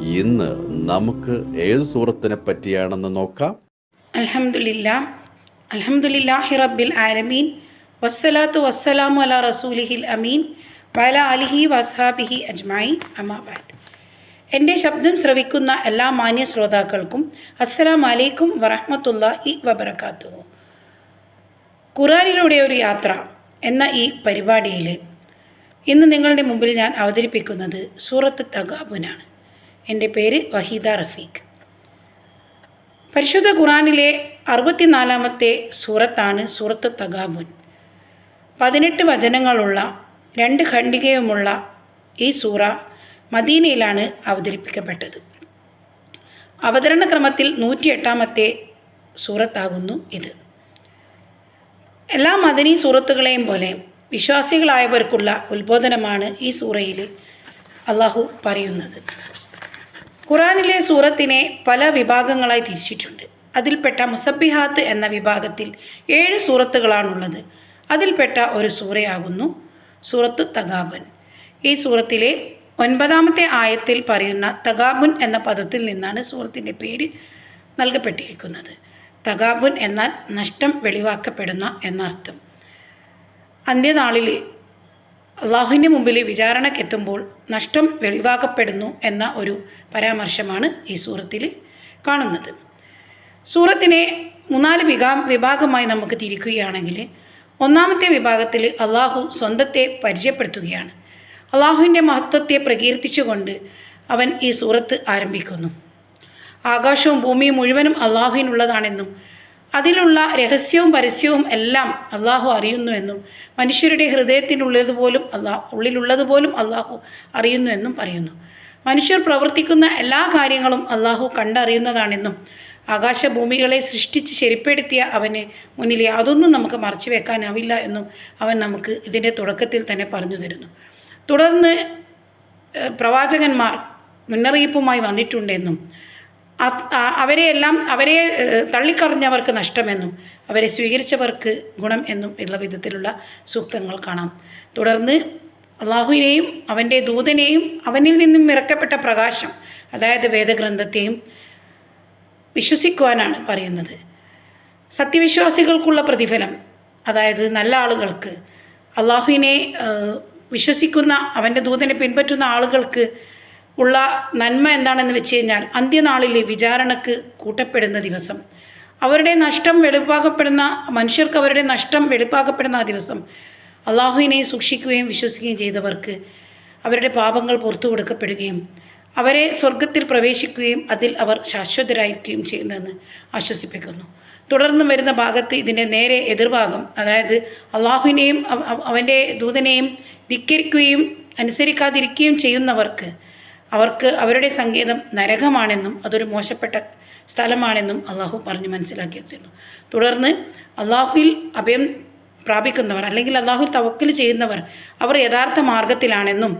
ഇന്ന് നമുക്ക് ഏത് സൂറത്തിനെ പറ്റിയാണെന്ന് നോക്കാം? അലഹമുല്ല അൽഹംദുലില്ലാഹി റബ്ബിൽ ആലമീൻ. വസ്സലാത്തു വസ്സലാമു അല റസൂലിഹിൽ അമീൻ. വല അലിഹി വസാബിഹി അജ്മായി അമാബാദ് എന്റെ ശബ്ദം ശ്രവിക്കുന്ന എല്ലാ മാന്യ ശ്രോതാക്കൾക്കും അസ്സലാം അലൈക്കും വറഹ്മത്തുള്ളാഹി വബർക്കാത്തു ഖുറാനിലൂടെ ഒരു യാത്ര എന്ന ഈ പരിപാടിയിൽ ഇന്ന് നിങ്ങളുടെ മുമ്പിൽ ഞാൻ അവതരിപ്പിക്കുന്നത് സൂറത്ത് തഗാബുനാണ് എന്റെ പേര് വഹീദ റഫീഖ്. പരിശുദ്ധ ഖുറാനിലെ അറുപത്തിനാലാമത്തെ സൂറത്താണ് സൂറത്ത് തഗാബുൻ. പതിനെട്ട് വചനങ്ങളുള്ള രണ്ട് ഖണ്ഡികയുമുള്ള ഈ സൂറ മദീനയിലാണ് അവതരിപ്പിക്കപ്പെട്ടത്. അവതരണ ക്രമത്തിൽ നൂറ്റിയെട്ടാമത്തെ സൂറത്താകുന്നു ഇത്. എല്ലാ മദനി സൂറത്തുകളെയും പോലെ വിശ്വാസികളായവർക്കുള്ള ഉത്ബോധനമാണ് ഈ സൂറയിൽ അള്ളാഹു പറയുന്നത്. ഖുറാനിലെ സൂറത്തിനെ പല വിഭാഗങ്ങളായി തിരിച്ചിട്ടുണ്ട്. അതിൽപ്പെട്ട മുസബിഹാത്ത് എന്ന വിഭാഗത്തിൽ ഏഴ് സൂറത്തുകളാണുള്ളത്. അതിൽപ്പെട്ട ഒരു സൂറയാകുന്നു സൂറത്ത് തഗാബൻ. ഈ സൂറത്തിലെ ഒൻപതാമത്തെ ആയത്തിൽ പറയുന്ന തഗാബുൻ എന്ന പദത്തിൽ നിന്നാണ് സൂറത്തിന്റെ പേര് നൽകപ്പെട്ടിരിക്കുന്നത്. തഗാബുൻ എന്നാൽ നഷ്ടം വെളിവാക്കപ്പെടുന്ന എന്നർത്ഥം. അന്ത്യനാളിൽ അള്ളാഹുവിന്റെ മുമ്പിൽ വിചാരണക്കെത്തുമ്പോൾ നഷ്ടം വെളിവാക്കപ്പെടുന്നു എന്ന ഒരു പരാമർശമാണ് ഈ സൂറത്തിൽ കാണുന്നത്. സൂറത്തിനെ മൂന്നാൽ വിഭാ വിഭാഗമായി നമുക്ക് തിരിക്കുകയാണെങ്കിൽ ഒന്നാമത്തെ വിഭാഗത്തിൽ അള്ളാഹു സ്വന്തത്തെ പരിചയപ്പെടുത്തുകയാണ്. അള്ളാഹുവിന്റെ മഹത്വത്തെ പ്രകീർത്തിച്ചുകൊണ്ട് അവൻ ഈ സൂറത്ത് ആരംഭിക്കുന്നു. ആകാശവും ഭൂമിയും മുഴുവനും അള്ളാഹുവിനുള്ളതാണെന്നും അതിലുള്ള രഹസ്യവും പരസ്യവും എല്ലാം അള്ളാഹു അറിയുന്നുവെന്നും മനുഷ്യരുടെ ഹൃദയത്തിനുള്ളതുപോലും അള്ളാ ഉള്ളിലുള്ളതുപോലും അള്ളാഹു അറിയുന്നുവെന്നും പറയുന്നു. മനുഷ്യർ പ്രവർത്തിക്കുന്ന എല്ലാ കാര്യങ്ങളും അള്ളാഹു കണ്ടറിയുന്നതാണെന്നും ആകാശഭൂമികളെ സൃഷ്ടിച്ച് ശരിപ്പെടുത്തിയ അവന് മുന്നിൽ യാതൊന്നും നമുക്ക് മറച്ചു വെക്കാനാവില്ല എന്നും അവൻ നമുക്ക് ഇതിന്റെ തുടക്കത്തിൽ തന്നെ പറഞ്ഞു തരുന്നു. തുടർന്ന് പ്രവാചകന്മാർ മുന്നറിയിപ്പുമായി വന്നിട്ടുണ്ടെന്നും അവരെയെല്ലാം അവരെ തള്ളിക്കറിഞ്ഞവർക്ക് നഷ്ടമെന്നും അവരെ സ്വീകരിച്ചവർക്ക് ഗുണം എന്നും ഉള്ള വിധത്തിലുള്ള സൂക്തങ്ങൾ കാണാം. തുടർന്ന് അള്ളാഹുവിനെയും അവന്റെ ദൂതനെയും അവനിൽ നിന്നും ഇറക്കപ്പെട്ട പ്രകാശം അതായത് വേദഗ്രന്ഥത്തെയും വിശ്വസിക്കുവാനാണ് പറയുന്നത്. സത്യവിശ്വാസികൾക്കുള്ള പ്രതിഫലം അതായത് നല്ല ആളുകൾക്ക് അള്ളാഹുവിനെ വിശ്വസിക്കുന്ന അവന്റെ ദൂതനെ പിൻപറ്റുന്ന ആളുകൾക്ക് ഉള്ള നന്മ എന്താണെന്ന് വെച്ച് കഴിഞ്ഞാൽ അന്ത്യനാളിൽ വിചാരണക്ക് കൂട്ടപ്പെടുന്ന ദിവസം. അവരുടെ നഷ്ടം വെളിപ്പാക്കപ്പെടുന്ന മനുഷ്യർക്ക് അവരുടെ നഷ്ടം വെളിപ്പാക്കപ്പെടുന്ന ആ ദിവസം അള്ളാഹുവിനെ സൂക്ഷിക്കുകയും വിശ്വസിക്കുകയും ചെയ്തവർക്ക് അവരുടെ പാപങ്ങൾ പുറത്തു കൊടുക്കപ്പെടുകയും അവരെ സ്വർഗത്തിൽ പ്രവേശിക്കുകയും അതിൽ അവർ ശാശ്വതരായിരിക്കുകയും ചെയ്യുന്നതെന്ന് ആശ്വസിപ്പിക്കുന്നു. തുടർന്ന് വരുന്ന ഭാഗത്ത് ഇതിന്റെ നേരെ എതിർഭാഗം അതായത് അള്ളാഹുവിനെയും അവ- അവ- അവന്റെ ദൂതനെയും ധിക്കരിക്കുകയും അനുസരിക്കാതിരിക്കുകയും ചെയ്യുന്നവർക്ക് അവർക്ക് അവരുടെ സങ്കേതം നരകമാണെന്നും അതൊരു മോശപ്പെട്ട സ്ഥലമാണെന്നും അള്ളാഹു പറഞ്ഞ് മനസ്സിലാക്കി തുടർന്ന് അള്ളാഹുവിൽ അഭയം പ്രാപിക്കുന്നവർ അല്ലെങ്കിൽ അള്ളാഹു തവക്കൽ ചെയ്യുന്നവർ അവർ യഥാർത്ഥ മാർഗത്തിലാണെന്നും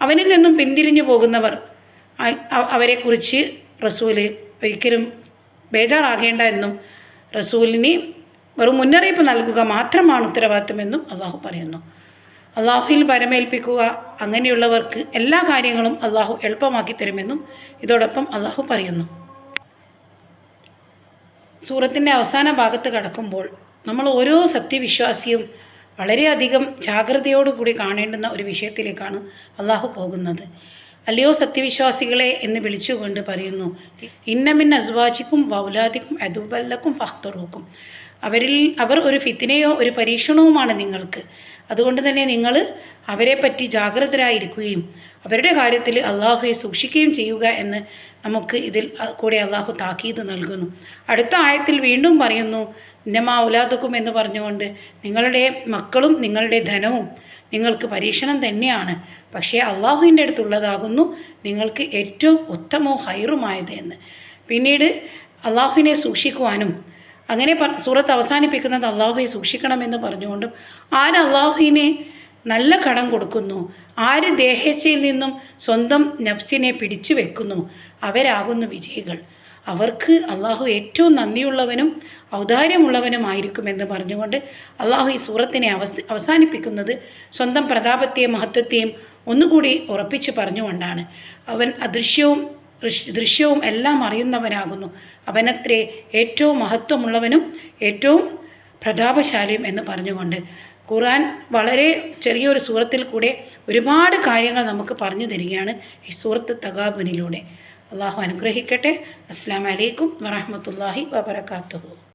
അവനിൽ നിന്നും പിന്തിരിഞ്ഞു പോകുന്നവർ അവരെക്കുറിച്ച് റസൂൽ ഒരിക്കലും ബേജാറാകേണ്ട എന്നും റസൂലിന് വെറും മുന്നറിയിപ്പ് നൽകുക മാത്രമാണ് ഉത്തരവാദിത്തമെന്നും അള്ളാഹു പറയുന്നു. അള്ളാഹുവിൽ പരമേൽപ്പിക്കുക അങ്ങനെയുള്ളവർക്ക് എല്ലാ കാര്യങ്ങളും അള്ളാഹു എളുപ്പമാക്കി തരുമെന്നും ഇതോടൊപ്പം അള്ളാഹു പറയുന്നു. സൂറത്തിന്റെ അവസാന ഭാഗത്ത് കടക്കുമ്പോൾ നമ്മൾ ഓരോ സത്യവിശ്വാസിയും വളരെയധികം ജാഗ്രതയോടുകൂടി കാണേണ്ടുന്ന ഒരു വിഷയത്തിലേക്കാണ് അള്ളാഹു പോകുന്നത്. അല്ലയോ സത്യവിശ്വാസികളെ എന്ന് വിളിച്ചുകൊണ്ട് പറയുന്നു ഇന്നമിൻ അസ്വാജിക്കും വൗലാദിക്കും അതുബല്ലക്കും ഫഹ്തറൂക്കും. അവരിൽ അവർ ഒരു ഫിത്തിനെയോ ഒരു പരീക്ഷണവുമാണ് നിങ്ങൾക്ക്. അതുകൊണ്ട് തന്നെ നിങ്ങൾ അവരെ പറ്റി ജാഗ്രതരായിരിക്കുകയും അവരുടെ കാര്യത്തിൽ അള്ളാഹുയെ സൂക്ഷിക്കുകയും ചെയ്യുക എന്ന് നമുക്ക് ഇതിൽ കൂടെ അള്ളാഹു താക്കീത് നൽകുന്നു. അടുത്ത ആയത്തിൽ വീണ്ടും പറയുന്നു നിന്നമാ ഉലാദക്കും എന്ന് പറഞ്ഞുകൊണ്ട് നിങ്ങളുടെ മക്കളും നിങ്ങളുടെ ധനവും നിങ്ങൾക്ക് പരീക്ഷണം തന്നെയാണ്. പക്ഷേ അള്ളാഹുവിന്റെ അടുത്തുള്ളതാകുന്നു നിങ്ങൾക്ക് ഏറ്റവും ഉത്തമവും ഹൈറുമായത് എന്ന്. പിന്നീട് അള്ളാഹുവിനെ സൂക്ഷിക്കുവാനും അങ്ങനെ സൂറത്ത് അവസാനിപ്പിക്കുന്നത് അള്ളാഹുയെ സൂക്ഷിക്കണമെന്ന് പറഞ്ഞുകൊണ്ടും ആര് അള്ളാഹുവിനെ നല്ല കടം കൊടുക്കുന്നു ആര് ദേഹേച്ഛയിൽ നിന്നും സ്വന്തം നഫ്സിനെ പിടിച്ചു വെക്കുന്നു അവരാകുന്നു വിജയികൾ. അവർക്ക് അള്ളാഹു ഏറ്റവും നന്ദിയുള്ളവനും ഔദാര്യമുള്ളവനുമായിരിക്കുമെന്ന് പറഞ്ഞുകൊണ്ട് അള്ളാഹു ഈ സൂറത്തിനെ അവസ് അവസാനിപ്പിക്കുന്നത് സ്വന്തം പ്രതാപത്തെയും മഹത്വത്തെയും ഒന്നുകൂടി ഉറപ്പിച്ച് പറഞ്ഞുകൊണ്ടാണ്. അവൻ അദൃശ്യവും ദൃശ്- ദൃശ്യവും എല്ലാം അറിയുന്നവനാകുന്നു. അവനത്രേ ഏറ്റവും മഹത്വമുള്ളവനും ഏറ്റവും പ്രതാപശാലിയും എന്ന് പറഞ്ഞുകൊണ്ട് ഖുർആൻ വളരെ ചെറിയൊരു സൂറത്തിൽ കൂടെ ഒരുപാട് കാര്യങ്ങൾ നമുക്ക് പറഞ്ഞു തരികയാണ് ഈ സൂറത്ത് തകാബുനിലൂടെ അള്ളാഹു അനുഗ്രഹിക്കട്ടെ. അസ്സാം വലൈക്കും വറഹമത്തല്ലാഹി വബർക്കാത്തു